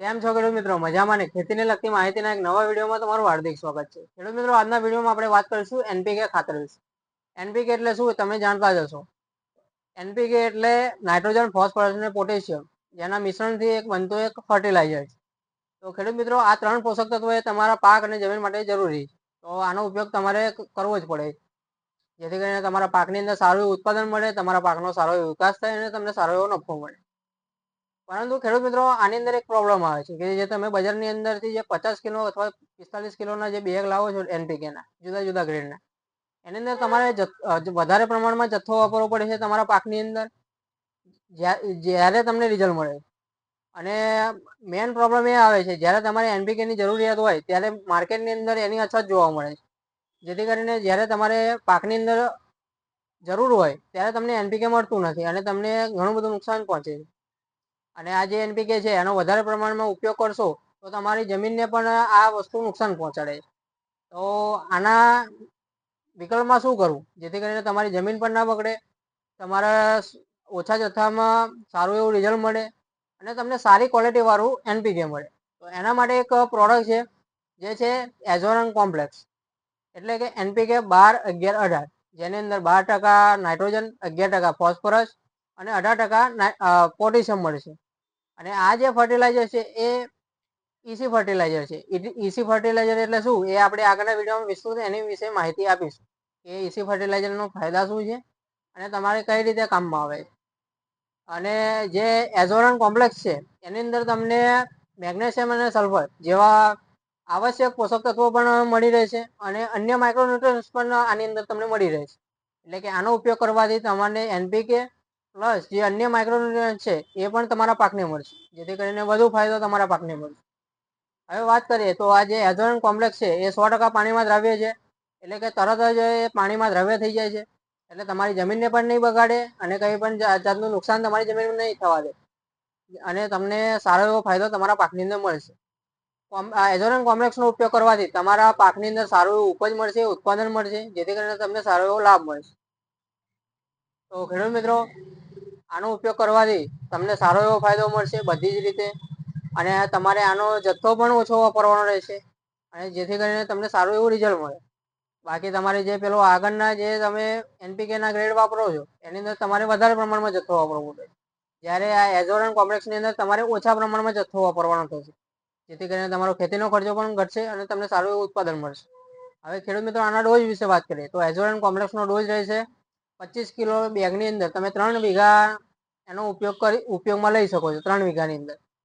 કેમ છો ખેડૂત મિત્રો? મજામાં ને? ખેતીને લગતી માહિતીના એક નવા વિડીયોમાં તમારું હાર્દિક સ્વાગત છે. ખેડૂત મિત્રો, આજના વિડીયોમાં આપણે વાત કરીશું એનપીકે ખાતર વિશે. એનપીકે એટલે શું તમે જાણતા જ હશો. એનપીકે એટલે નાઇટ્રોજન, ફોસ્ફરસ અને પોટેશિયમ જેના મિશ્રણથી એક બનતું એક ફર્ટિલાઇઝર છે. તો ખેડૂત મિત્રો, આ ત્રણ પોષક તત્વો એ તમારા પાક અને જમીન માટે જરૂરી છે. તો આનો ઉપયોગ તમારે કરવો જ પડે. જેથી કરીને તમારા પાકની અંદર સારું એવું ઉત્પાદન મળે, તમારા પાકનો સારો એવો વિકાસ થાય અને તમને સારો એવો નફો મળે. પરંતુ ખેડૂત મિત્રો, આની અંદર એક પ્રોબ્લેમ આવે છે કે જે તમે બજારની અંદરથી જે પચાસ કિલો અથવા પિસ્તાલીસ કિલોના જે બેગ લાવો છો એનપીકેના જુદા જુદા ગ્રેડના એની અંદર તમારે વધારે પ્રમાણમાં જથ્થો વાપરવો પડે છે તમારા પાકની અંદર જ્યારે તમને રિઝલ્ટ મળે. અને મેઇન પ્રોબ્લેમ એ આવે છે, જ્યારે તમારે એનપીકેની જરૂરિયાત હોય, ત્યારે માર્કેટની અંદર એની અછત જોવા મળે છે. જેથી કરીને જ્યારે તમારે પાકની અંદર જરૂર હોય, ત્યારે તમને એનપીકે મળતું નથી અને તમને ઘણું બધું નુકસાન પહોંચે છે. અને આ જે એનપીકે છે, એનો વધારે પ્રમાણમાં ઉપયોગ કરશો, તો તમારી જમીનને પણ આ વસ્તુ નુકસાન પહોંચાડે તો આના વિકલ્પમાં શું કરવું? જેથી કરીને તમારી જમીન પણ ના બગડે, તમારા ઓછા જથ્થામાં સારું એવું રિઝલ્ટ મળે, અને તમને સારી ક્વોલિટીવાળું એનપીકે મળે. તો એના માટે એક પ્રોડક્ટ છે, જે છે એઝોરન કોમ્પ્લેક્સ. એટલે કે એનપીકે બાર અગિયાર અઢાર, જેની અંદર બાર ટકા નાઇટ્રોજન, અગિયાર ટકા ફોસ્ફરસ અને અઢાર ટકા પોટેશિયમ મળશે અને આ જે ફર્ટિલાઇઝર છે, એ ઈસી ફર્ટિલાઇઝર છે. ઈસી ફર્ટિલાઇઝર એટલે શું? એ આપણે આગળના વિડીયોમાં વિસ્તૃત એની વિશે માહિતી આપીશું. કે ઈસી ફર્ટિલાઇઝરનો ફાયદા શું છે અને તમારે કઈ રીતે કામમાં આવે અને જે એઝોરન કોમ્પ્લેક્સ છે, એની અંદર તમને મેગ્નેશિયમ અને સલ્ફર જેવા આવશ્યક પોષક તત્વો પણ મળી રહેશે અને અન્ય માઇક્રોન્યુટ્રન્સ પણ આની અંદર તમને મળી રહેશે એટલે કે આનો ઉપયોગ કરવાથી તમારે એનપીકે પ્લસ જે અન્ય માઇક્રોન્યુટ્રન્સ છે, એ પણ તમારા પાકને મળશે. જેથી કરીને વધુ ફાયદો તમારા પાકને મળશે. હવે વાત કરીએ તો આ જે એઝોરન કોમ્પ્લેક્સ છે, એ સો ટકા પાણીમાં દ્રાવ્ય છે. એટલે કે તરત જ એ પાણીમાં દ્રવ્ય થઈ જાય છે. એટલે તમારી જમીનને પણ નહીં બગાડે અને કંઈ પણ જાતનું નુકસાન તમારી જમીનમાં નહીં થવા દે. અને તમને સારો એવો ફાયદો તમારા પાકની અંદર મળશે. એઝોરન કોમ્પ્લેક્સનો ઉપયોગ કરવાથી તમારા પાકની અંદર સારું એવું ઉપજ મળશે, ઉત્પાદન મળશે, જેથી કરીને તમને સારો એવો લાભ મળશે. તો ખેડૂત મિત્રો, આનો ઉપયોગ કરવાથી તમને સારો એવો ફાયદો મળશે બધી જ રીતે. અને તમારે આનો જથ્થો પણ ઓછો વાપરવાનો રહેશે અને જેથી કરીને તમને સારું એવું રિઝલ્ટ મળે. બાકી તમારે જે પેલો આગળના જે તમે એનપીકેના ગ્રેડ વાપરો છો, એની અંદર તમારે વધારે પ્રમાણમાં જથ્થો વાપરવો પડે. જ્યારે આ એઝોરન કોમ્પ્લેક્સની અંદર તમારે ઓછા પ્રમાણમાં જથ્થો વાપરવાનો થશે. જેથી કરીને તમારો ખેતીનો ખર્ચો પણ ઘટશે અને તમને સારું એવું ઉત્પાદન મળશે. હવે ખેડૂત મિત્રો, આના ડોઝ વિશે વાત કરીએ. તો એઝોરન કોમ્પ્લેક્સનો ડોઝ રહેશે પચીસ કિલો બેગની અંદર તમે ત્રણ વીઘા એનો ઉપયોગ કરી, ઉપયોગમાં લઈ શકો છો ત્રણ વીઘાની અંદર.